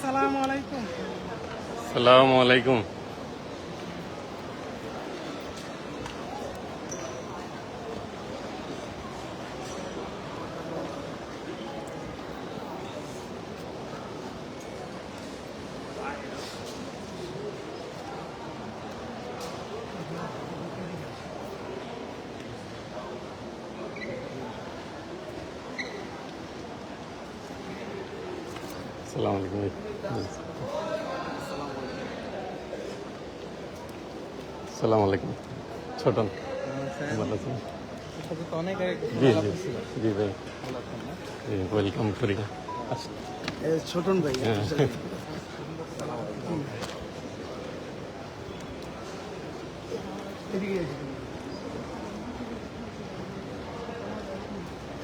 আসসালামু আলাইকুম। সালামু আলাইকুম। সালাম আলাইকুম। সালাম আলাইকুম। ছোটন ভালো আছেন? জি জি জি ভাই। ওয়েলকাম করি ছোটন ভাই হ্যাঁ।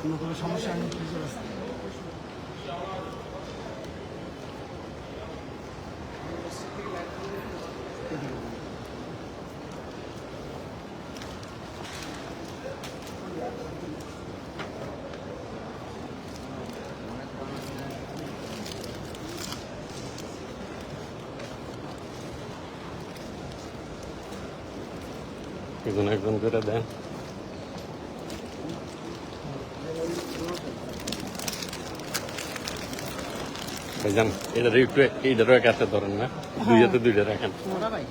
কোনো কোনো সমস্যা একজন একজন করে দেন। ভাইজান এক আছে ধরেন না। দুই হাতে দুইটা রাখেন। ভাই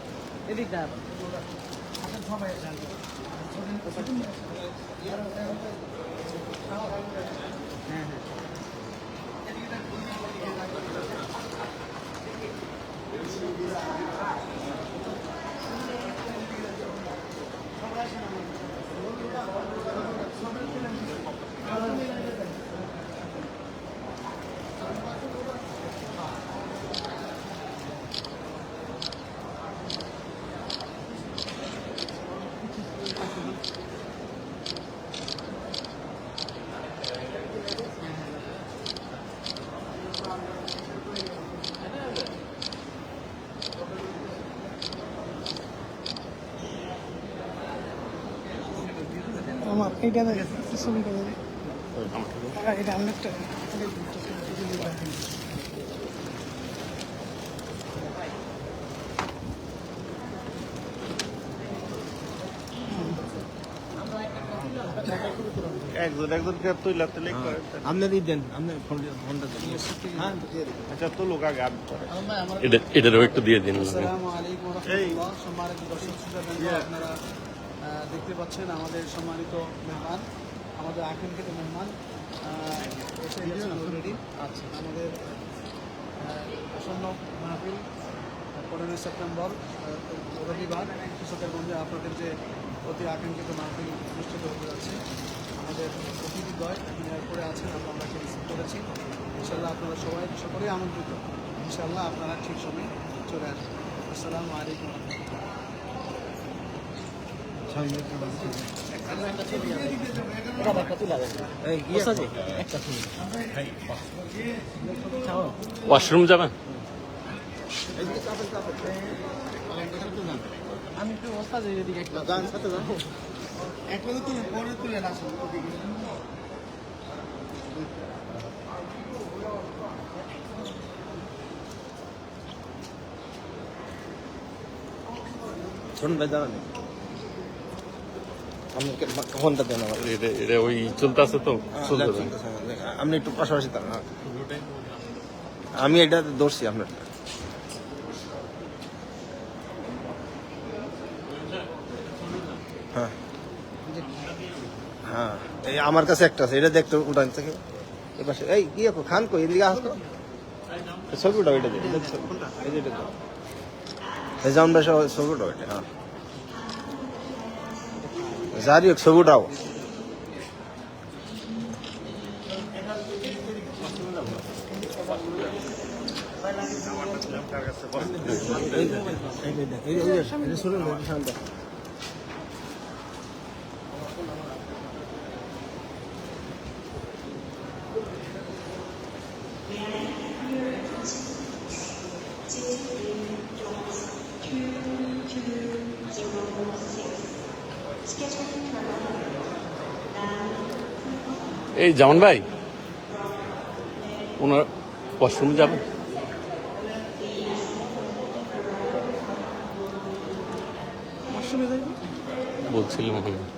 আমার এইটা দেখে ছবি করে এটা অনেকটা একজন একজনকে তুইলা তুলে করে। আপনি দিয়ে দেন আপনি ফোন ফোনটা দেন। হ্যাঁ আচ্ছা তো লোক আগে আমি করে। এটা এটারও একটু দিয়ে দিন। আসসালামু আলাইকুম রহমতুল্লাহ সম্মানিত দর্শক শ্রোতাবৃন্দ আপনারা দেখতে পাচ্ছেন আমাদের সম্মানিত মেহমান আমাদের আখেন আকাঙ্ক্ষিত মেহমান আহ, এসে গেছেন অলরেডি আচ্ছা। আমাদের আসন্ন মাহফিল পনেরোই সেপ্টেম্বর রবিবার কৃষকের মধ্যে আপনাদের যে অতি আকাঙ্ক্ষিত মাহফিল অনুষ্ঠিত হতে যাচ্ছে আমাদের অতিথিদ্বয় এখানে এরপরে আছেন আমরা ওনাকে রিসিভ করেছি। ইনশাল্লাহ আপনারা সবাই সকলেই আমন্ত্রিত। ইনশাল্লাহ আপনারা ঠিক সময়ে চলে আসবেন। আসসালামু আলাইকুম। ওয়াশরুম যাবেন আমি একটু ওস্তাদ এদিকে একটা যান সাথে যান একটা তো তুলে পরে তুলে না আসুন ওদিকে শুনুন ভাই দাঁড়ান ফোনটা দেন আমার এটা এটা ওই তো আপনি একটু পাশাপাশি হ্যাঁ। আমি এটা ধরছি আপনার। হ্যাঁ। হ্যাঁ এই আমার কাছে একটা আছে এটা দেখতে উঠান থেকে। এ পাশে এই কি আপু, খান কই? এদিকে আসতো ছবি উঠাও এটা দিয়ে ছবি। এই যে এটা দাও। এই ছবি উঠাও এটা হ্যাঁ। যারি হোক ছবি উঠাও এই জামান ভাই ওনার ওয়াশরুম যাবেন? বলছিলাম ওখানে।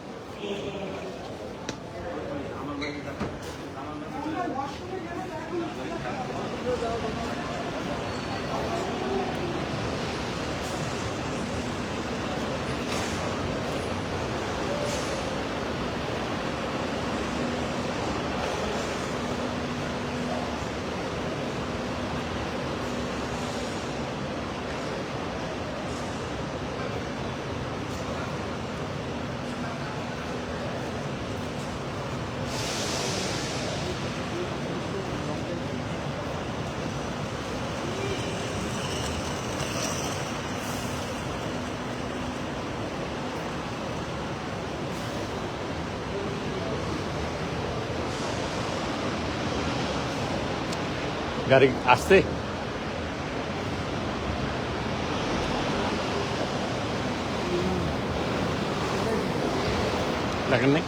গাড়ি আসছে। দেখেন নাই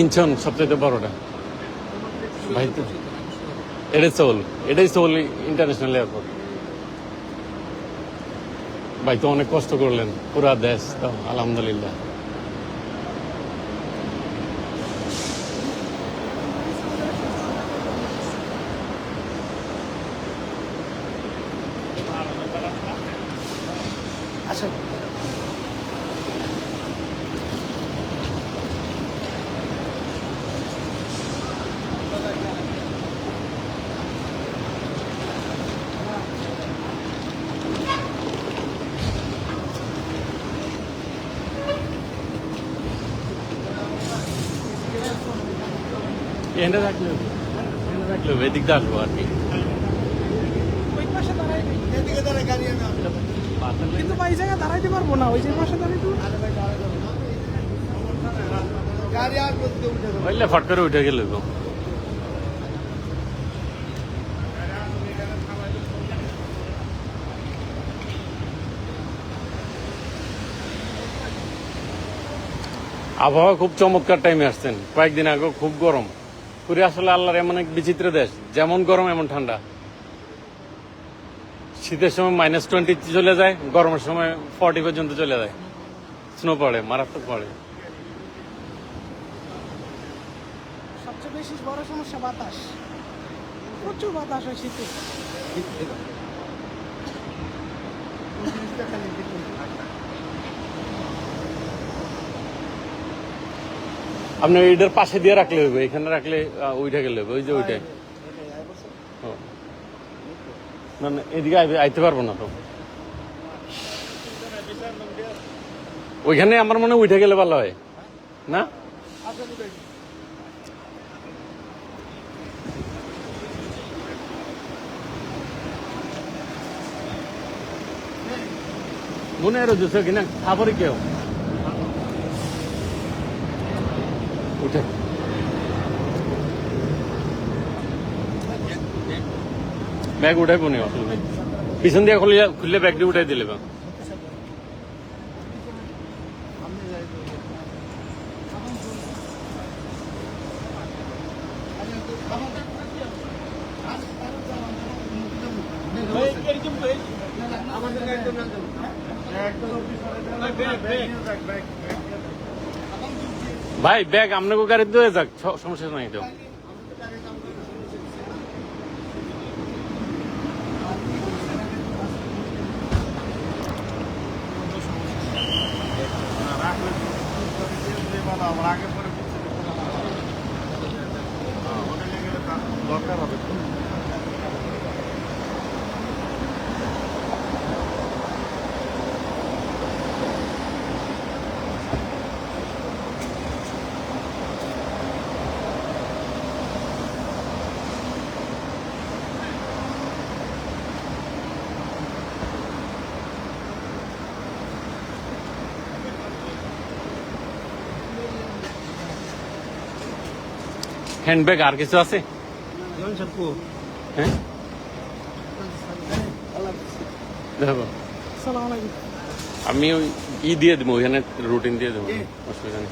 ইনচন সবচেয়ে বড়টা। ভাই তো এটাই সোল এটাই সোল ইন্টারন্যাশনাল এয়ারপোর্ট ভাই, তো অনেক কষ্ট করলেন। পুরা দেশ, তো আলহামদুলিল্লাহ। আচ্ছা এনে এনে হবে, এদিক দিয়ে আসব আর কি। কিন্তু ভাই এই জায়গায় দাঁড়াইতে পারব না ওই যে পাশে দাঁড়াইতে গাড়ি উঠে যাবে। ফট করে উঠে গেলে তো। আবহাওয়া খুব চমৎকার টাইমে আসছেন। কয়েকদিন আগে খুব গরম। পুরী আসলে আল্লাহর এমন এক বিচিত্র দেশ যেমন গরম এমন ঠান্ডা। শীতের সময় মাইনাস টোয়েন্টি চলে যায় গরমের সময় ফর্টি পর্যন্ত চলে যায়। স্নো পড়ে মারাত্মক পড়ে। সবচেয়ে বেশি বড় সমস্যা বাতাস। প্রচুর বাতাস হয় শীতে আপনি এইটার পাশে দিয়ে রাখলে হইবে, এখানে রাখলে ওইটা গেলে হইবে, ওই যে ওইটাই। না না, এদিকে আইতে পারব না তো। ওইখানে আমার মনে উঠে গেলে ভালো হয়। না? মনে রোজ কিনা? খাবারই কেউ? উঠে ব্যাগ উঠাই পনি অসুবিধা। পিছন দিয়ে খুলে খুললে ব্যাগটি উঠাই দিলে বা ভাই ব্যাগ আপনাকে গাড়ি দিয়ে যাক সমস্যা নাই তো। আমরা আগে পরে পিছনে কোনো সমস্যা নেই। হ্যাঁ, হোটেলে গেলে তার দরকার হবে তো। হ্যান্ডব্যাগ আর কিছু আছে? হ্যাঁ? আমি ওই ই দিয়ে দেবো ওইখানে রুটিন দিয়ে দেবো। অসুবিধা নেই।